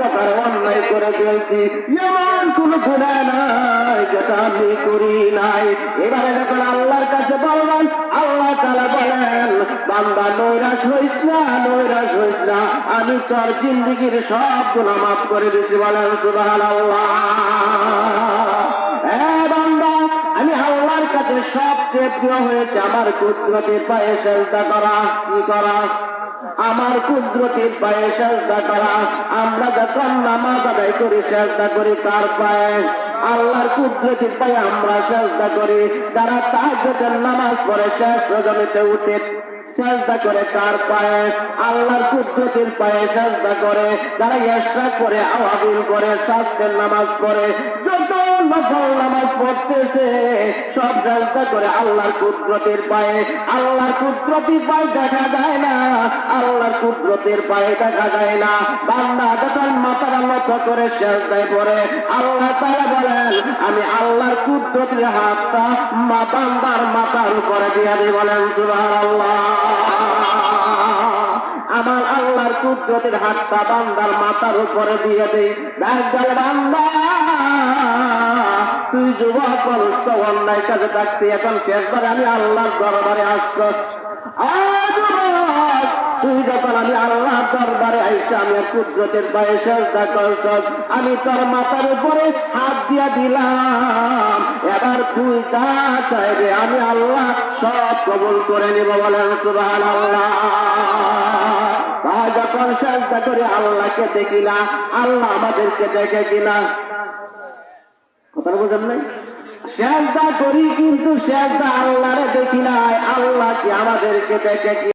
প্রকার অন্যায় করে ফেলছি এমন কোন গুণা নাই যেটা আমি করি নাই এবারে যখন আল্লাহর কাছে বলবেন আল্লাহ তালা বলেন বান্দা নৈরাশ হইস না নৈরাশ হইস না আমি তোর জিন্দিগির সব গুণা মাফ করে দিছি বলেন সুবাহ আমি আল্লাহর কাছে সবচেয়ে প্রিয় হয়েছে, আমার কুদরতের পায়ে চেষ্টা করা, কি করা? আমার কুদরতের পায়ে চেষ্টা করা। আমরা যখন নামাজ আদায় করি চেষ্টা করি তার পায়ে? আল্লাহর কুদরতের পায়ে আমরা চেষ্টা করি। যারা তার নামাজ পড়ে, শেষ জমিতে উঠে চেষ্টা করে তার পায়ে, আল্লাহর কুদরতের পায়ে চেষ্টা করে যারা এসা করে, আওয়াবিল করে স্বাস্থ্যের নামাজ পড়ে, যত নফল নামাজ পড়তেছে, সব চেষ্টা করে আল্লাহর কুদরতের পায়ে, আল্লাহর কুদরতির পায়ে দেখা যায় না, আল্লাহর কুদরতের পায়ে দেখা যায় না। বান্দা যখন মাথার মতো করে চেষ্টায় পড়ে, আল্লাহ তারা বলেন, আমি আল্লাহর কুদরতির হাতটা মা বান্দার মাথার উপরে দিয়ে বলেন, সুবহানাল্লাহ। আমার আল্লাহর কুদরতের হাতটা বান্দার মাথার উপরে দিয়ে দেই বান্দা তুই যুবক অন্যায় কাজে থাকতি এখন শেষবারে আমি আল্লাহর দরবারে যুবক, তুই যখন আমি আল্লাহর দরবারে আইসা আমি কুদরতের পায়ে চেষ্টা করছস আমি তোর মাথার উপরে হাত দিয়া দিলাম। এবার তুই যা চাইবে আমি আল্লাহ সব কবুল করে নিব বলেন সুবাহ তা যখন চেষ্টা করে আল্লাহকে দেখি আল্লাহ আমাদেরকে দেখে কিনা কথা বুঝেন নাই? করি কিন্তু আল্লাহরে দেখি নাই, আল্লাহ কি আমাদেরকে দেখে